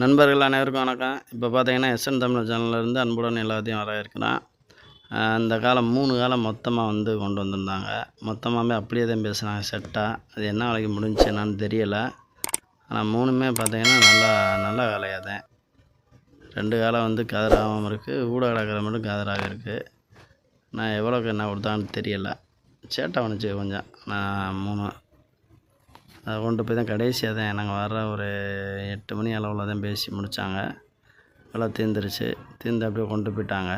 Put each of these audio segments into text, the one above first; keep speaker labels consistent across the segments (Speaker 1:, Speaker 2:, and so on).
Speaker 1: நண்பர்கள் அனைவருக்கும் வணக்கம். இப்போ பார்த்தீங்கன்னா எஸ்என் தமிழ் சேனல்லேருந்து அன்புடன் எல்லாத்தையும் வர இருக்கிறேன் அந்த காலம் மூணு காலம் மொத்தமாக வந்து கொண்டு வந்திருந்தாங்க. மொத்தமாகவே அப்படியே தான் பேசுனாங்க செட்டாக அது என்ன வேலைக்கு முடிஞ்சுச்சு என்னன்னு தெரியலை. ஆனால் மூணுமே பார்த்தீங்கன்னா நல்லா நல்ல வேலையாக தான். ரெண்டு காலம் வந்து கதராகவும் இருக்குது. ஊட கிடக்கிற மட்டும் கதிராக இருக்குது. நான் எவ்வளோக்கு என்ன கொடுத்தான்னு தெரியலை. சேட்டை வந்துச்சு கொஞ்சம். நான் மூணு அதை கொண்டு போய் தான் கடைசியாக தான் நாங்கள் வர ஒரு எட்டு மணி அளவில் தான் பேசி முடித்தாங்க எல்லாம் தீர்ந்துருச்சு தீர்ந்து அப்படியே கொண்டு போயிட்டாங்க.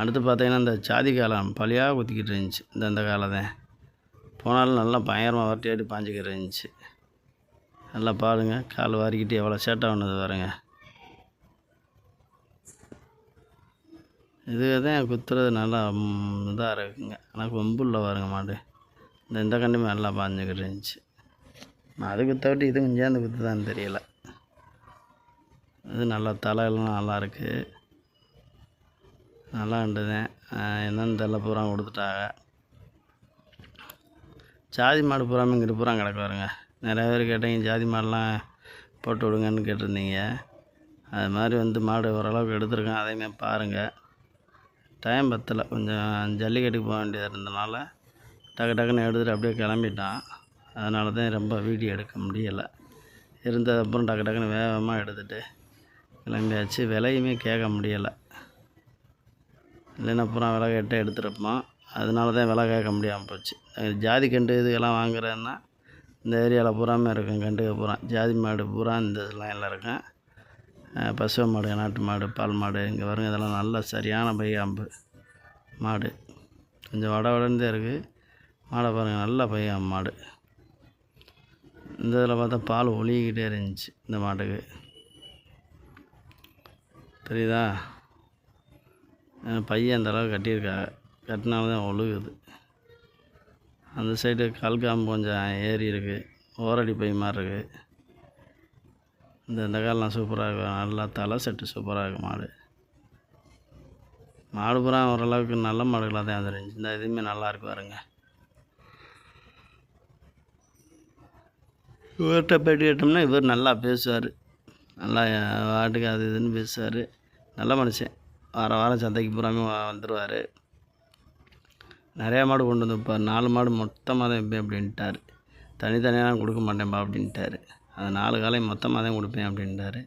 Speaker 1: அடுத்து பார்த்திங்கன்னா இந்த சாதி காலம் பழியாக குத்திக்கிட்டு இருந்துச்சு. இந்த இந்த காலம் தான் போனாலும் நல்லா பயங்கரமாக வரட்டி ஆடி பாஞ்சிக்கிட்டு இருந்துச்சு. நல்லா பாருங்க கால் வாரிக்கிட்டு எவ்வளோ சேட்டாக பண்ணது பாருங்க. இதுவே தான் குத்துறது நல்லா இதாக இருக்குங்க. ஆனால் கொம்புள்ள வருங்க மாடு. இந்த இந்த கண்டுமே நல்லா பாஞ்சுக்கிட்டு இருந்துச்சு அது குத்த விட்டு இது கொஞ்சம் சேர்ந்து குத்துதான்னு தெரியல இது நல்லா தலையெல்லாம் நல்லா இருக்குது நல்லா இருந்ததேன் என்னென்னு தெரில பூரா கொடுத்துட்டாங்க ஜாதி மாடு பூராமே இங்கிட்டு பூரா கிடக்கு பாருங்க நிறைய பேர் கேட்டீங்க ஜாதி மாடெலாம் போட்டு விடுங்கன்னு கேட்டிருந்தீங்க அது மாதிரி வந்து மாடு ஓரளவுக்கு எடுத்திருக்கேன் அதையுமே பாருங்கள் டைம் பத்தலை கொஞ்சம் ஜல்லிக்கட்டுக்கு போக வேண்டியது இருந்தனால டக்கு டக்குன்னு எடுத்துகிட்டு அப்படியே கிளம்பிட்டான். அதனால தான் ரொம்ப வீடியோ எடுக்க முடியலை. இருந்ததுக்கப்புறம் டக்கு டக்குன்னு வேகமாக எடுத்துகிட்டு கிளம்பியாச்சு. விலையுமே கேட்க முடியலை. இல்லைன்னா அப்புறம் விலை கேட்டு எடுத்துருப்போம் அதனால தான் விலை கேட்க முடியாமல் போச்சு. ஜாதி கண்டு இதுக்கெல்லாம் வாங்குறேன்னா இந்த ஏரியாவில் பூராமே இருக்கும். கண்டுக்க பூரா. ஜாதி மாடு பூரா இந்த இதெல்லாம் எல்லாம் இருக்கும். பசுவ மாடு நாட்டு மாடு பால் மாடு இங்கே வருங்க இதெல்லாம் நல்ல சரியான பையாம்பு மாடு. கொஞ்சம் வட வடந்தே இருக்குது மாடை பாருங்கள் நல்ல பையன் மாடு. இந்த இதில் பார்த்தா பால் ஒழுகிக்கிட்டே இருந்துச்சு இந்த மாட்டுக்கு. தெரியுதா? பையன் அந்த அளவுக்கு கட்டியிருக்காங்க கட்டினா தான் ஒழுகுது. அந்த சைடு கால்காம்பு கொஞ்சம் ஏறி இருக்குது ஓரடி பை மாதிரி இருக்குது இந்த இந்த காலெலாம் சூப்பராக இருக்கும் நல்லா தலை செட்டு சூப்பராக இருக்கும் மாடு. மாடு பூரா ஓரளவுக்கு நல்ல மாடுகளாக தான் வந்துருந்துச்சு இந்த இதுவுமே நல்லா பாருங்கள் இவர்கிட்ட பேட்டி கேட்டோம்னா இவர் நல்லா பேசுவார். நல்லா வாட்டுக்கு அது இதுன்னு பேசுவார். நல்ல மனுஷன். வார வாரம் சந்தைக்கு பூராமே வந்துடுவார் நிறையா மாடு கொண்டு வந்து நாலு மாடு மொத்தமாக தான் வைப்பேன் அப்படின்ட்டார். தனித்தனியாக கொடுக்க மாட்டேன்ப்பா அப்படின்ட்டார். அது நாலு காலையும் மொத்தமாக தான் கொடுப்பேன் அப்படின்ட்டார்.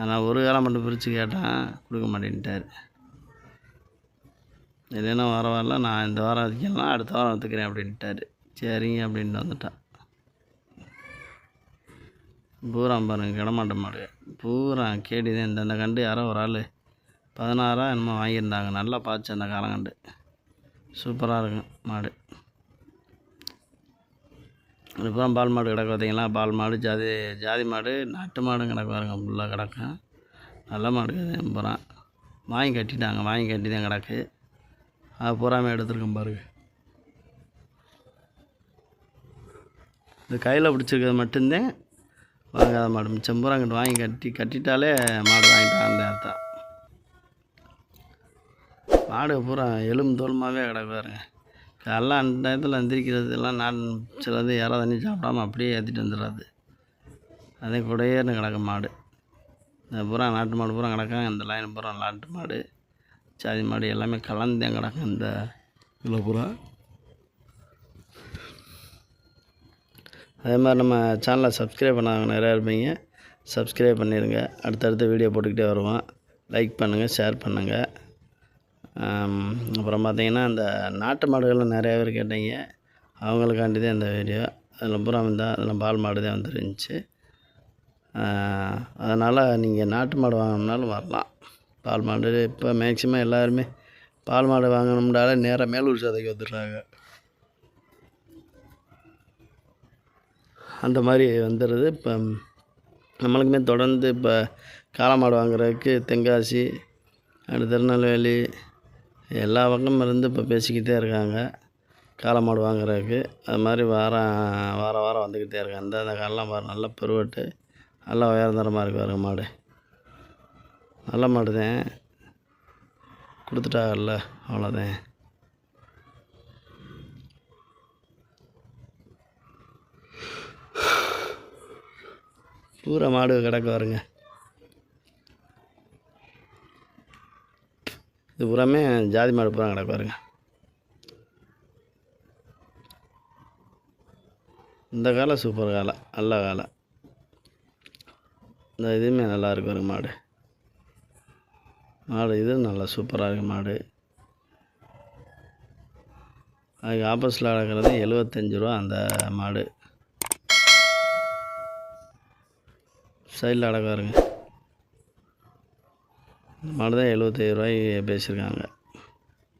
Speaker 1: ஆனால் ஒரு காலம் மட்டும் பிரித்து கேட்டால் கொடுக்க மாட்டேன்ட்டார். இல்லைன்னா வர வரல நான் இந்த வாரம் வைக்கலாம் அடுத்த வாரம் ஒத்துக்கிறேன் அப்படின்ட்டார். சரிங்க அப்படின்ட்டு வந்துட்டான். பூரா பாருங்க கிடமாட்ட மாடு பூரா கேடி தான் இந்த இந்த கண்டு யாரோ ஒரு ஆள். பதினாறா என்னமோ வாங்கியிருந்தாங்க. நல்லா பாய்ச்சி அந்த காலங்கண்டு. சூப்பராக இருக்கும் மாடு. இப்போதான் பால் மாடு கிடக்கு பார்த்தீங்களா? பால் மாடு ஜாதி ஜாதி மாடு நாட்டு மாடும் கிடக்கு பாருங்க ஃபுல்லாக கிடக்கும். நல்ல மாடு அது பூரா. வாங்கி கட்டிட்டாங்க வாங்கி கட்டி தான் கிடக்கு. அது பூராமே எடுத்துருக்கோம் பாருங்க. இந்த கையில் பிடிச்சிருக்கிறது மட்டும்தான் வாங்காத மாடு. மிச்சம் பூரா அங்கிட்டு வாங்கி கட்டி கட்டிட்டாலே மாடு வாங்கிட்டாங்க அர்த்தம். மாடு பூரா எலும்பு தோல்மாவே கிடக்கு பாருங்க. காலைல அந்த டயத்தில் எந்திரிக்கிறது எல்லாம் நான் சிலது யாரோ தண்ணி சாப்பிடாம அப்படியே ஏற்றிட்டு வந்துடுறது. அதே கூடையேன்னு கிடக்கும் மாடு. இந்த பூரா நாட்டு மாடு பூரா கிடக்கும் இந்த லைன் பூரா நாட்டு மாடு. சாதி மாடு எல்லாமே கலந்தேன் கிடக்கும் இந்த இதில் பூரா. அதே மாதிரி நம்ம சேனலை சப்ஸ்கிரைப் பண்ணாங்க நிறையா இருப்பீங்க. சப்ஸ்கிரைப் பண்ணிடுங்க அடுத்தடுத்த வீடியோ போட்டுக்கிட்டே வருவோம். லைக் பண்ணுங்கள் ஷேர் பண்ணுங்கள் அப்புறம் பார்த்தீங்கன்னா இந்த நாட்டு மாடுகள்லாம் நிறையா பேர் கேட்டீங்க. அவங்களுக்காண்டி தான் இந்த வீடியோ அதில் பூரா இருந்தால் அதில் பால் மாடு தான் வந்துருந்துச்சு அதனால் நீங்கள் நாட்டு மாடு வாங்கினாலும் வரலாம். பால் மாடு இப்போ மேக்ஸிமம் எல்லாருமே பால் மாடு வாங்கணும்னாலே நேராக மேலூர் சதைக்கு வந்துடுறாங்க. அந்த மாதிரி வந்துடுது. இப்போ நம்மளுக்குமே தொடர்ந்து இப்போ காளை மாடு வாங்குறதுக்கு தென்காசி அடுத்து திருநெல்வேலி எல்லா பக்கமும் இருந்து இப்போ பேசிக்கிட்டே இருக்காங்க. காளை மாடு வாங்குறதுக்கு. அது மாதிரி வாரம் வாரம் வாரம் வந்துக்கிட்டே இருக்காங்க அந்த அந்த காலெலாம் பாரு நல்ல பெருவட்டு நல்லா உயர்ந்தரமாக இருக்கு பாருங்க மாடு. நல்ல மாடு தான் கொடுத்துட்டாங்கல்ல அவ்வளோதான் பூரா மாடு கிடக்க வருங்க இது பூராமே ஜாதி மாடு பூரா கிடக்க வருங்க இந்த காலம் சூப்பர் காலம் நல்ல காலம் இந்த இதுவுமே நல்லா இருக்கு பாருங்க மாடு. மாடு இது நல்லா சூப்பராக இருக்குது மாடு. அதுக்கு ஆப்போசிட்டில் கிடக்கிறது எழுபத்தஞ்சி ரூபா அந்த மாடு. சைடில் அடக்க இந்த மாடு தான் எழுபத்தேழு ரூபாய்க்கு பேசியிருக்காங்க.